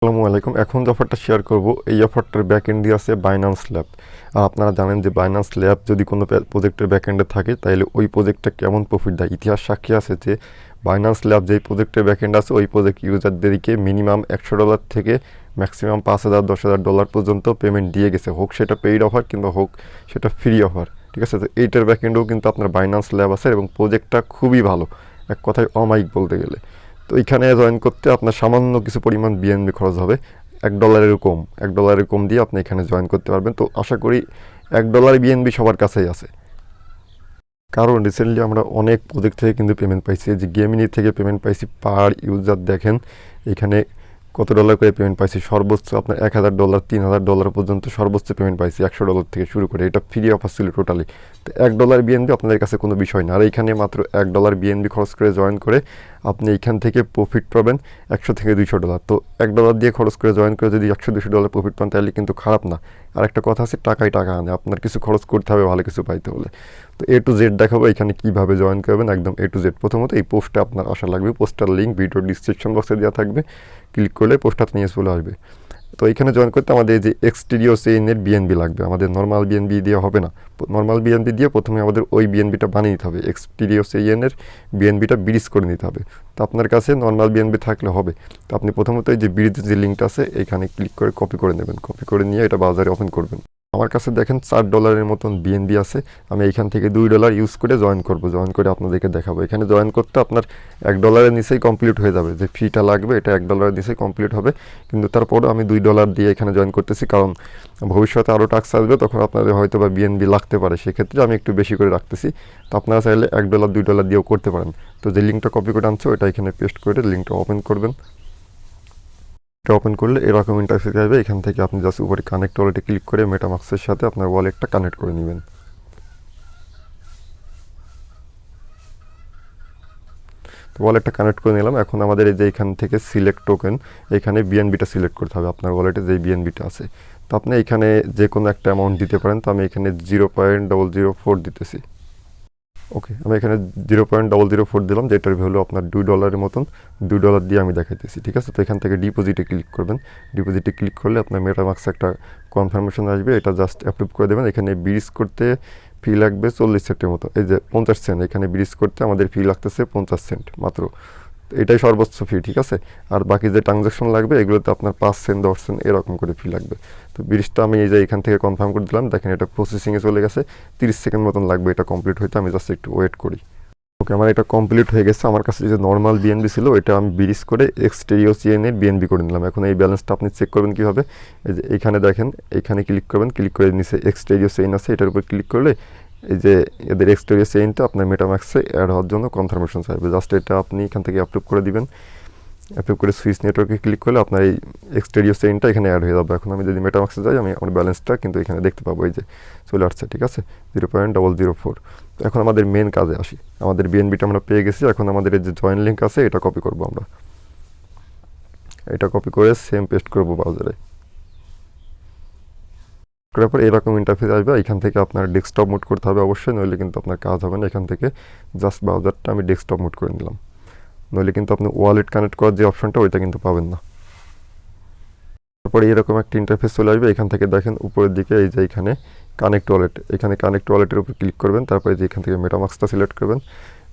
আসসালামু আলাইকুম। এখন যে অফারটা শেয়ার করব, এই অফারটার ব্যাক এন্ড দিয়ে আছে বাইনান্স ল্যাব আর আপনারা জানেন যে বাইনান্স ল্যাব যদি কোনো প্রজেক্টের ব্যাক এন্ডে থাকে তাহলে ওই প্রজেক্টটা কেমন প্রফিট দেয়? ইতিহাস সাক্ষী আছে যে বাইনান্স ল্যাব যেই প্রজেক্টের ব্যাক এন্ড আছে, ওই প্রজেক্ট ইউজারদেরকে মিনিমাম একশো ডলার থেকে ম্যাক্সিমাম পাঁচ হাজার, দশ হাজার ডলার পর্যন্ত পেমেন্ট দিয়ে গেছে। হোক সেটা পেইড অফার কিংবা হোক সেটা ফ্রি অফার ঠিক আছে? তো এইটার ব্যাকএন্ডেও কিন্তু আপনার বাইনান্স ল্যাব আছে এবং প্রজেক্টটা খুবই ভালো। এক কথায় অমাইক বলতে গেলে। তো এখানে জয়েন করতে আপনার সামান্য কিছু পরিমাণ বিএনবি খরচ হবে। এক ডলারের কম, এক ডলারের কম দিয়ে আপনি এখানে জয়েন করতে পারবেন। তো আশা করি এক ডলার বিএনবি সবার কাছেই আছে। কারণ রিসেন্টলি আমরা অনেক প্রজেক্ট থেকে কিন্তু পেমেন্ট পাইছি। যে গেমিনি থেকে পেমেন্ট পাইছি পার ইউজার দেখেন। এখানে কত ডলার করে পেমেন্ট পাইছি? সর্বোচ্চ আপনার এক হাজার ডলার তিন হাজার ডলার পর্যন্ত সর্বোচ্চ পেমেন্ট পাইছি একশো ডলার থেকে শুরু করে। এটা ফ্রি অফার ছিল টোটালি তো এক ডলার বিএনবি আপনাদের কাছে কোনো বিষয় না। আর এইখানে মাত্র এক ডলার বিএনবি খরচ করে জয়েন করে আপনি এইখান থেকে প্রফিট পাবেন একশো থেকে দুইশো ডলার তো এক ডলার দিয়ে খরচ করে জয়েন করে যদি একশো দুশো ডলার প্রফিট পান, তাহলে কিন্তু খারাপ না। আর একটা কথা আছে টাকাই টাকা আনে। আপনার কিছু খরচ করতে হবে, ভালো কিছু পাইতে হলে। তো এ টু জেড দেখাবো এখানে কীভাবে জয়েন করবেন, একদম এ টু জেড প্রথমত এই পোস্টটা আপনার আসা লাগবে পোস্টার লিঙ্ক ভিডিও ডিসক্রিপশন বক্সে দেওয়া থাকবে। ক্লিক করলে পোস্টটা নিয়ে চলে আসবে। তো এখানে জয়েন করতে আমাদের যে এক্সটিরিও সেইনের বিএনবি লাগবে। আমাদের নর্মাল বিএনবি দিয়ে হবে না। নর্মাল বিএনবি দিয়ে প্রথমে আমাদের ওই বিএনবিটা বানিয়ে নিতে হবে। এক্সটিরিও সেইনের বিএনবিটা ব্রিজ করে নিতে হবে। তো আপনার কাছে নর্মাল বিএনবি থাকলে হবে। তো আপনি প্রথমত এই যে ব্রিজের যে লিঙ্কটা আছে, এখানে ক্লিক করে কপি করে নেবেন। কপি করে নিয়ে এটা বাজারে ওপেন করবেন। আমার কাছে দেখেন চার ডলারের মতন বিএনবি আছে। আমি এখান থেকে দুই ডলার ইউজ করে জয়েন করব। জয়েন করে আপনাদেরকে দেখাবো। এখানে জয়েন করতে আপনার এক ডলারের নিচেই কমপ্লিট হয়ে যাবে। যে ফিটা লাগবে, এটা এক ডলারের নিচেই কমপ্লিট হবে। কিন্তু তারপরও আমি দুই ডলার দিয়ে এখানে জয়েন করতেছি। কারণ ভবিষ্যতে আরও টাক্স আসবে, তখন আপনাদের হয়তো বা বিএনবি লাগতে পারে। সেক্ষেত্রে আমি একটু বেশি করে রাখতেছি। তো আপনারা চাইলে এক ডলার, দুই ডলার দিয়েও করতে পারেন। তো যে লিঙ্কটা কপি করে আনছো, ওটা এখানে পেস্ট করে লিঙ্কটা ওপেন করবেন। এটা ওপেন করলে এরকম ইন্টারফেস আসবে, এখান থেকে আপনি জাস্ট উপরে কানেক্ট ওয়ালেটে ক্লিক করে মেটামাক্সের সাথে আপনার ওয়ালেটটা কানেক্ট করে নেবেন। তো ওয়ালেটটা কানেক্ট করে নিলাম। এখন আমাদের এই যে এখান থেকে সিলেক্ট টোকেন এখানে বিএনবিটা সিলেক্ট করতে হবে। আপনার ওয়ালেটে যে বিএনবিটা আছে। তো আপনি এখানে যে কোনো একটা অ্যামাউন্ট দিতে পারেন। তো আমি এখানে zero point double zero four দিতেছি। ওকে আমি এখানে zero point double zero four দিলাম, যেটার ভ্যালু আপনার দুই ডলারের মতন, দুই ডলার দিয়ে আমি দেখাইতেছি, ঠিক আছে? তো এখান থেকে ডিপোজিটে ক্লিক করবেন। ডিপোজিটে ক্লিক করলে আপনার মেটামাক্স একটা কনফার্মেশন আসবে, এটা জাস্ট অ্যাপ্রুভ করে দেবেন। এখানে ব্রিজ করতে ফি লাগবে চল্লিশ সেন্টের মতো, এই যে পঞ্চাশ সেন্ট এখানে ব্রিজ করতে আমাদের ফি লাগতেছে পঞ্চাশ সেন্ট মাত্র। এটাই সর্বোচ্চ ফি ঠিক আছে? আর বাকি যে ট্রানজ্যাকশন লাগবে, এগুলোতে আপনার পাঁচ সেন্ট দশ সেন্ট এরকম করে ফি লাগবে। তো ব্রিজটা আমি এই যে এখান থেকে কনফার্ম করে দিলাম, দেখেন এটা প্রসেসিংয়ে চলে গেছে, তিরিশ সেকেন্ড মতন লাগবে এটা কমপ্লিট হইতে, আমি জাস্ট একটু ওয়েট করি। ওকে আমার এটা কমপ্লিট হয়ে গেছে, আমার কাছে যে নর্মাল বিএনবি ছিল এটা আমি ব্রিজ করে এক্সটেরিও সিএনের বিএনবি করে নিলাম। এখন এই ব্যালেন্সটা আপনি চেক করবেন কীভাবে? এই যে এইখানে দেখেন, এখানে ক্লিক করবেন ক্লিক করে নিচে এক্সটেরিও সেইন আছে, এটার উপর ক্লিক করলে এই যে এদের এক্সটেরিও চেইনটা আপনার মেটাম্যাক্সে অ্যাড হওয়ার জন্য কনফার্মেশন চাইবে জাস্ট এটা আপনি এখান থেকে অ্যাপ্রুভ করে দিবেন। অ্যাপ্রুভ করে সুইচ নেটওয়ার্কে ক্লিক করলে আপনার এই এক্সটেরিও চেইনটা এখানে অ্যাড হয়ে যাবে। এখন আমি যদি মেটামাক্সে যাই, আমি আমার ব্যালেন্সটা কিন্তু এখানে দেখতে পাবো এই যে চলে আসছে ঠিক আছে? Zero point double zero four তো এখন আমাদের মেন কাজে আসি। আমাদের বিএনবিটা আমরা পেয়ে গেছি। এখন আমাদের এই যে জয়েন লিঙ্ক আছে, এটা কপি করব আমরা। এটা কপি করে সেম পেস্ট করব ব্রাউজারে করার পর এরকম ইন্টারফেস আসবে। এখান থেকে আপনার ডেস্কটপ মুড করতে হবে অবশ্যই, নইলে কিন্তু আপনার কাজ হবে না। এখান থেকে জাস্ট ব্রাউজারটা আমি ডেস্কটপ মুড করে নিলাম। নইলে কিন্তু আপনি ওয়ালেট কানেক্ট করার যে অপশনটা ওইটা কিন্তু পাবেন না। তারপরে এরকম একটা ইন্টারফেস চলে আসবে। এখান থেকে দেখেন উপরের দিকে এই যে এখানে কানেক্ট ওয়ালেট এখানে কানেক্ট ওয়ালেটের উপর ক্লিক করবেন। তারপরে যে এখান থেকে মেটামাক্সটা সিলেক্ট করবেন।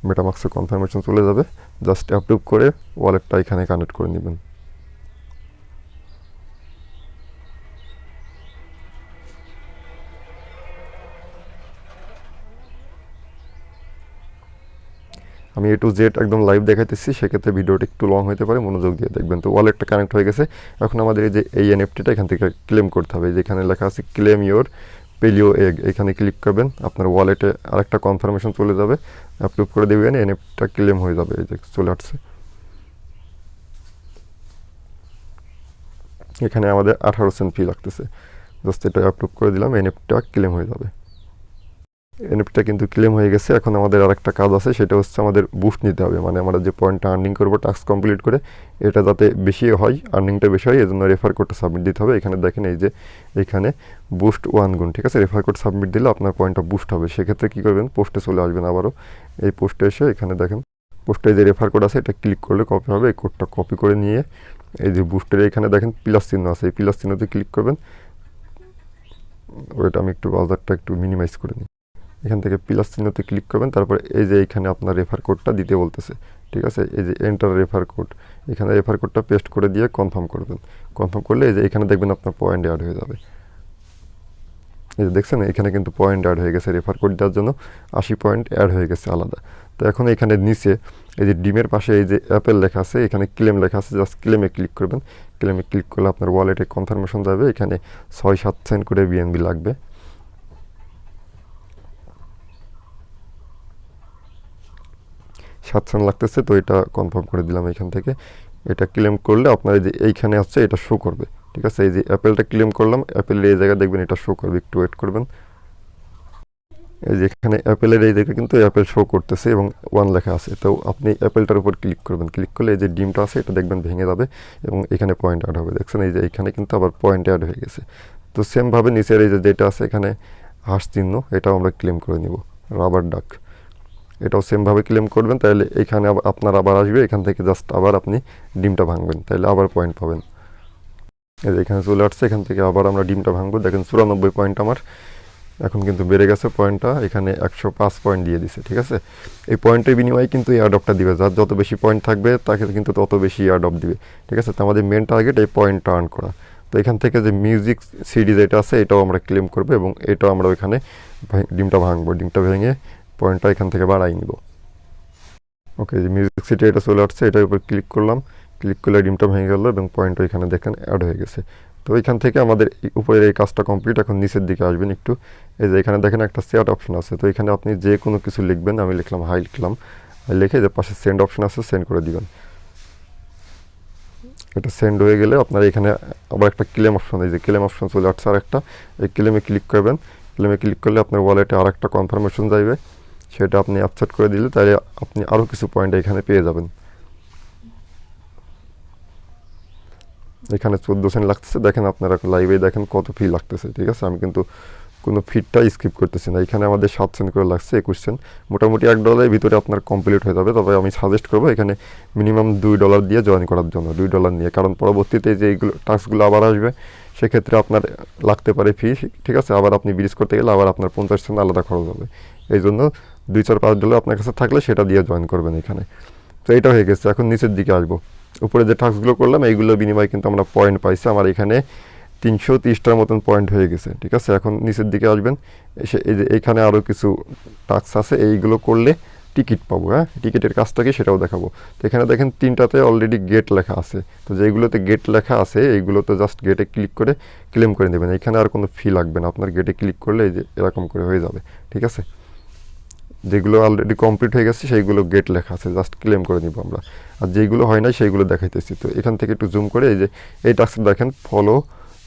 মেটামাক্সের কনফার্মেশন চলে যাবে। জাস্ট অ্যাপ্রুভ করে ওয়ালেটটা এখানে কানেক্ট করে নেবেন। আমি এ টু জেড একদম লাইভ দেখাইতেছি, সেক্ষেত্রে ভিডিওটা একটু লং হতে পারে, মনোযোগ দিয়ে দেখবেন। তো ওয়ালেটটা কানেক্ট হয়ে গেছে। এখন আমাদের এই যে এই এনএফটিটা এখান থেকে ক্লেম করতে হবে। যেখানে লেখা আছে ক্লেম ইওর পেলিও এগ এখানে ক্লিক করবেন, আপনার ওয়ালেটে আরেকটা কনফার্মেশন চলে যাবে। অ্যাপ্রুভ করে দেবেন এনএফটিটা ক্লেম হয়ে যাবে। এই যে চলে আসছে। এখানে আমাদের আঠারো সেন্ট ফি লাগতেছে। জাস্ট এটা অ্যাপ্রুভ করে দিলাম এনএফটিটা ক্লেম হয়ে যাবে। এনএফটা কিন্তু ক্লেম হয়ে গেছে। এখন আমাদের আরেকটা কাজ আছে, সেটা হচ্ছে আমাদের বুস্ট নিতে হবে। মানে আমরা যে পয়েন্টটা আর্নিং করব টাস্ক কমপ্লিট করে, এটা যাতে বেশি হয় আর্নিংটা বেশি হয়, এজন্য রেফার কোডটা সাবমিট দিতে হবে। এখানে দেখেন এই যে, এখানে বুস্ট ওয়ান গুণ, ঠিক আছে? রেফার কোড সাবমিট দিলে আপনার পয়েন্টটা বুস্ট হবে। সেক্ষেত্রে কী করবেন? পোস্টে চলে আসবেন আবারও। এই পোস্টে এসে এখানে দেখেন পোস্টে যে রেফার কোড আছে, এটা ক্লিক করলে কপি হবে। এই কোডটা কপি করে নিয়ে, এই যে বুস্টের এখানে দেখেন প্লাস চিহ্ন আছে। এই প্লাস চিহ্নতে ক্লিক করবেন। ওইটা আমি একটু বাজারটা একটু মিনিমাইজ করে নিই। এখান থেকে প্লাস চিহ্নতে ক্লিক করবেন, তারপরে এই যে এখানে আপনার রেফার কোডটা দিতে বলতেছে, ঠিক আছে? এই যে এন্টার রেফার কোড এখানে রেফার কোডটা পেস্ট করে দিয়ে কনফার্ম করবেন। কনফার্ম করলে এই যে এখানে দেখবেন আপনার পয়েন্ট অ্যাড হয়ে যাবে। এই যে দেখছেন, এখানে কিন্তু পয়েন্ট অ্যাড হয়ে গেছে রেফার কোড দেওয়ার জন্য, আশি পয়েন্ট অ্যাড হয়ে গেছে আলাদা। তো এখন এখানে নিচে, এই যে ডিমের পাশে এই যে অ্যাপেল লেখা আছে, এখানে ক্লেম লেখা আছে জাস্ট ক্লেমে ক্লিক করবেন। ক্লেমে ক্লিক করলে আপনার ওয়ালেটে কনফার্মেশন যাবে, এখানে ছয় সাত সেন্ট করে বিএনবি লাগবে। সাত সেন্ট লাগতেছে, তো এটা কনফার্ম করে দিলাম এখান থেকে। এটা ক্লেম করলে আপনার যে এইখানে আসছে, এটা শো করবে, ঠিক আছে? এই যে অ্যাপেলটা ক্লেম করলাম অ্যাপেলের এই জায়গায় দেখবেন এটা শো করবে, একটু ওয়েট করবেন। এই যে এখানে অ্যাপেলের এই জায়গায় কিন্তু অ্যাপেল শো করতেছে এবং ওয়ান লেখা আছে, তো আপনি অ্যাপেলটার উপর ক্লিক করবেন। ক্লিক করলে এই যে ডিমটা আছে, এটা দেখবেন ভেঙে যাবে এবং এখানে পয়েন্ট অ্যাড হবে, দেখছেন? এই যে এখানে কিন্তু আবার পয়েন্ট অ্যাড হয়ে গেছে। তো সেমভাবে নিচের এই যে যেটা আছে, এখানে হাঁস চিহ্ন, এটাও আমরা ক্লেম করে নিব। রাবার ডাক এটাও সেমভাবে ক্লেম করবেন, তাহলে এখানে আপনার আবার আসবে, এখান থেকে জাস্ট আবার আপনি ডিমটা ভাঙবেন, তাহলে আবার পয়েন্ট পাবেন। এই যে এখানে চলে আসছে, এখান থেকে আবার আমরা ডিমটা ভাঙবো। দেখেন চুরানব্বই পয়েন্ট আমার, এখন কিন্তু বেড়ে গেছে পয়েন্টটা এখানে একশো পাঁচ পয়েন্ট দিয়ে দিছে, ঠিক আছে? এই পয়েন্টের বিনিময়ে কিন্তু এই অ্যাডপটা দিবে, যার যত বেশি পয়েন্ট থাকবে, তাকে কিন্তু তত বেশি অ্যাডপ দিবে, ঠিক আছে? তো আমাদের মেন টার্গেট এই পয়েন্টটা আর্ন করা। তো এখান থেকে যে মিউজিক সিডি যেটা আছে, এটাও আমরা ক্লেম করব এবং এটাও আমরা ওইখানে ডিমটা ভাঙবো, ডিমটা ভেঙে পয়েন্টটা এখান থেকে বাড়াই নিব। ওকে যে মিউজিক সিটি এটা চলে আসছে, এটার উপর ক্লিক করলাম। ক্লিক করলে ডিমটা ভেঙে গেল এবং পয়েন্টটা এখানে দেখেন অ্যাড হয়ে গেছে। তো এখান থেকে আমাদের উপরের এই কাজটা কমপ্লিট এখন নিচের দিকে আসবেন একটু। এই যে এখানে দেখেন একটা সেট অপশন আছে। তো এখানে আপনি যে কোনো কিছু লিখবেন, আমি লিখলাম হাই লিখলাম। লিখে যে পাশে সেন্ড অপশন আছে সেন্ড করে দিবেন। এটা সেন্ড হয়ে গেলে আপনার এখানে আবার একটা ক্লেম অপশন এই যে ক্লেম অপশন চলে আসছে আর একটা এই ক্লেমে ক্লিক করবেন। ক্লেমে ক্লিক করলে আপনার ওয়ালেটে আর একটা কনফার্মেশন যাইবে। সেটা আপনি আপসেট করে দিলে তাহলে আপনি আরও কিছু পয়েন্ট এখানে পেয়ে যাবেন। এখানে চোদ্দ সেন্ট লাগতেছে, দেখেন আপনারা লাইভে দেখেন কত ফি লাগতেছে, ঠিক আছে? আমি কিন্তু কোনো ফিটটা স্কিপ করতেছি না। এখানে আমাদের সাত সেন্ট করে লাগছে, একুশ সেন্ট মোটামুটি এক ডলারের ভিতরে আপনার কমপ্লিট হয়ে যাবে, তবে আমি সাজেস্ট করব এখানে মিনিমাম দুই ডলার দিয়ে জয়েন করার জন্য, দুই ডলার নিয়ে। কারণ পরবর্তীতে যে এইগুলো টাস্কগুলো আবার আসবে, সেক্ষেত্রে আপনার লাগতে পারে ফি ঠিক আছে? আবার আপনি ব্রিজ করতে গেলে আবার আপনার পঞ্চাশ সেন্ট আলাদা খরচ হবে। এই জন্য দুই চার পাঁচ ডলার আপনার কাছে থাকলে সেটা দিয়ে জয়েন করবেন এখানে। তো এটা হয়ে গেছে, এখন নিচের দিকে আসব। উপরে যে টাস্কগুলো করলাম এইগুলো বিনিময়ে কিন্তু আমরা পয়েন্ট পাইছি। আমার এখানে তিনশো তিরিশটার মতন পয়েন্ট হয়ে গেছে, ঠিক আছে? এখন নিচের দিকে আসবেন, এসে এই যে এখানে আরও কিছু টাস্ক আছে, এইগুলো করলে টিকিট পাবো হ্যাঁ? টিকিটের কাজটাকে সেটাও দেখাবো। তো এখানে দেখেন তিনটাতে অলরেডি গেট লেখা আছে। তো যেগুলোতে গেট লেখা আছে, এইগুলোতে জাস্ট গেটে ক্লিক করে ক্লেম করে নেবেন। এখানে আর কোনো ফি লাগবে না, আপনার গেটে ক্লিক করলে এই যে এরকম করে হয়ে যাবে, ঠিক আছে? যেগুলো অলরেডি কমপ্লিট হয়ে গেছে, সেইগুলো গেট লেখা আছে জাস্ট ক্লেম করে নিব আমরা। আর যেগুলো হয় না সেইগুলো দেখাইতেছি। তো এখান থেকে একটু জুম করে, এই যে, এই টাস্কটা দেখেন ফলো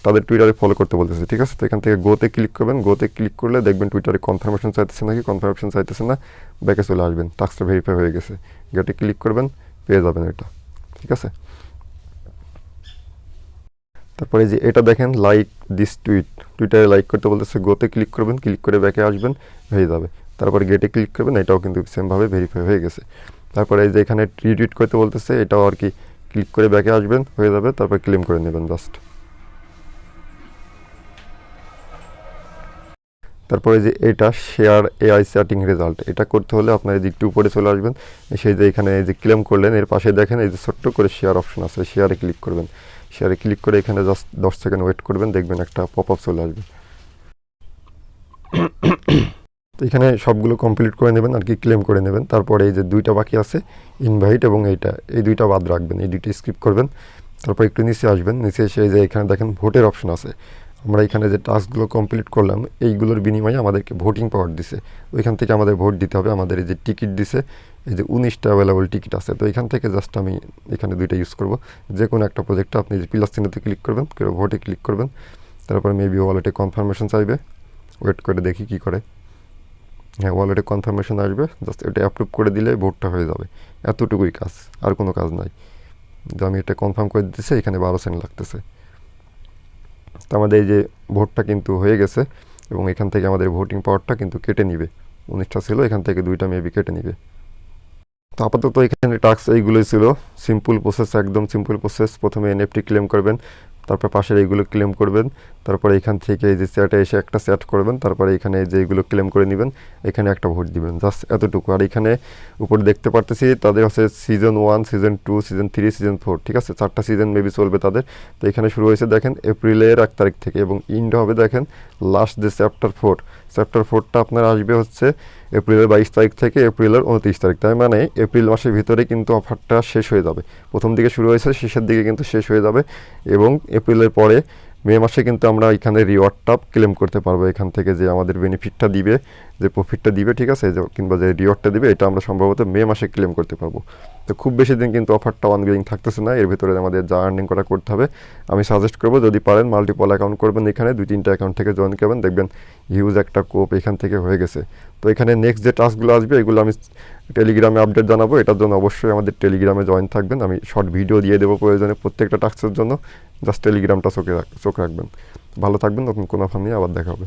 তাদের টুইটারে ফলো করতে বলতেছে, ঠিক আছে? তো এখান থেকে গোতে ক্লিক করবেন গোতে ক্লিক করলে দেখবেন টুইটারে কনফার্মেশন চাইতেছে নাকি কনফার্মেশন চাইতেছে না, ব্যাকে চলে আসবেন। টাস্কটা ভেরিফাই হয়ে গেছে। গেটে ক্লিক করবেন, পেয়ে যাবেন এটা, ঠিক আছে? তারপরে যে, এটা দেখেন লাইক দিস টুইট টুইটারে লাইক করতে বলতেছে গোতে ক্লিক করবেন ক্লিক করে ব্যাকে আসবেন, হয়ে যাবে। তারপরে গেটে ক্লিক করবেন, এটাও কিন্তু সেমভাবে ভেরিফাই হয়ে গেছে। তারপরে এই যে এখানে রিটুইট করতে বলতেছে, এটাও আর কি ক্লিক করে ব্যাকে আসবেন, হয়ে যাবে, তারপর ক্লেম করে নেবেন জাস্ট তারপরে যে এটা শেয়ার এআই সেটিং রেজাল্ট এটা করতে হলে আপনার এই যে একটু উপরে চলে আসবেন সেই যে এখানে এই যে ক্লেম করলেন, এর পাশে দেখেন এই যে ছোট্ট করে শেয়ার অপশন আছে শেয়ারে ক্লিক করবেন। শেয়ারে ক্লিক করে এখানে জাস্ট দশ সেকেন্ড ওয়েট করবেন, দেখবেন একটা পপ আপ চলে আসবে। তো এখানে সবগুলো কমপ্লিট করে নেবেন, আর কি ক্লেম করে নেবেন। তারপরে এই যে দুইটা বাকি আছে ইনভাইট এবং এইটা, এই দুইটা বাদ রাখবেন, এই দুইটা স্কিপ করবেন। তারপর একটু নিচে আসবেন, নিচে এসে এই যে এখানে দেখেন ভোটের অপশন আছে। আমরা এখানে যে টাস্কগুলো কমপ্লিট করলাম, এইগুলোর বিনিময়ে আমাদেরকে ভোটিং পাওয়ার দিছে। ওইখান থেকে আমাদের ভোট দিতে হবে, আমাদের এই যে টিকিট দিছে, এই যে উনিশটা অ্যাভেলেবল টিকিট আছে। তো এখান থেকে জাস্ট আমি এখানে দুইটা ইউজ করব। যে কোনো একটা প্রজেক্টে আপনি যে প্লাস চিহ্নতে ক্লিক করবেন ভোটে ক্লিক করবেন। তারপর মেবি ওয়ালেটে কনফার্মেশন চাইবে। ওয়েট করে দেখি কি করে। হ্যাঁ ওয়ালেটে কনফার্মেশন আসবে জাস্ট এটা অ্যাপ্রুভ করে দিলে ভোটটা হয়ে যাবে। এতটুকুই কাজ, আর কোনো কাজ নাই। যে আমি এটা কনফার্ম করে দিতেছি, এখানে বারো সেন্ট লাগতেছে। তো আমাদের এই যে ভোটটা কিন্তু হয়ে গেছে, এবং এখান থেকে আমাদের ভোটিং পাওয়ারটা কিন্তু কেটে নিবে। উনিশটা ছিল, এখান থেকে দুইটা মেবি কেটে নিবে। তো আপাতত এখানে টাস্ক এইগুলোই ছিল। সিম্পল প্রসেস একদম সিম্পল প্রসেস প্রথমে এনএফটি ক্লেম করবেন তারপর পাশের এইগুলো ক্লেম করবেন। তারপরে এখান থেকে এই যে সেটে এসে একটা স্যাট করবেন। তারপরে এখানে যে এইগুলো ক্লেম করে নেবেন। এখানে একটা ভোট দিবেন। জাস্ট এতটুকু। আর এখানে উপরে দেখতে পারতেছি তাদের হচ্ছে season one season two season three season four ঠিক আছে? চারটা সিজন মেবি চলবে তাদের। তো এখানে শুরু হয়েছে দেখেন এপ্রিলের এক তারিখ থেকে এবং ইন্ড হবে দেখেন লাস্ট যে চ্যাপ্টার ফোর চ্যাপ্টার ফোরটা আপনার আসবে হচ্ছে এপ্রিলের বাইশ তারিখ থেকে এপ্রিলের উনত্রিশ তারিখ। তার মানে এপ্রিল মাসের ভিতরে কিন্তু অফারটা শেষ হয়ে যাবে। প্রথম দিকে শুরু হয়েছে, শেষের দিকে কিন্তু শেষ হয়ে যাবে এবং এপ্রিলের পরে মে মাসে কিন্তু আমরা এখানে রিওয়ার্ডটা ক্লেম করতে পারব। এখান থেকে যে আমাদের বেনিফিটটা দিবে, যে প্রফিটটা দিবে, ঠিক আছে? কিংবা যে রিওয়ার্ডটা দিবে, এটা আমরা সম্ভবত মে মাসে ক্লেম করতে পারব। তো খুব বেশি দিন কিন্তু অফারটা অনগোয়িং থাকতেছে না। এর ভিতরে আমাদের যা আর্নিং করা করতে হবে, আমি সাজেস্ট করব, যদি পারেন মাল্টিপল অ্যাকাউন্ট করবেন এখানে, দুই তিনটা অ্যাকাউন্ট থেকে জয়েন করবেন। দেখবেন হিউজ একটা কোপ এখান থেকে হয়ে গেছে। তো এখানে নেক্সট যে টাস্কগুলো আসবে, এগুলো আমি টেলিগ্রামে আপডেট জানাব। এটার জন্য অবশ্যই আমাদের টেলিগ্রামে জয়েন থাকবেন। আমি শর্ট ভিডিও দিয়ে দেবো প্রয়োজনে প্রত্যেকটা টাস্কের জন্য। জাস্ট টেলিগ্রামটা চোখে চোখ রাখবেন। ভালো থাকবেন নতুন কোনো ফান নিয়ে আবার দেখা হবে।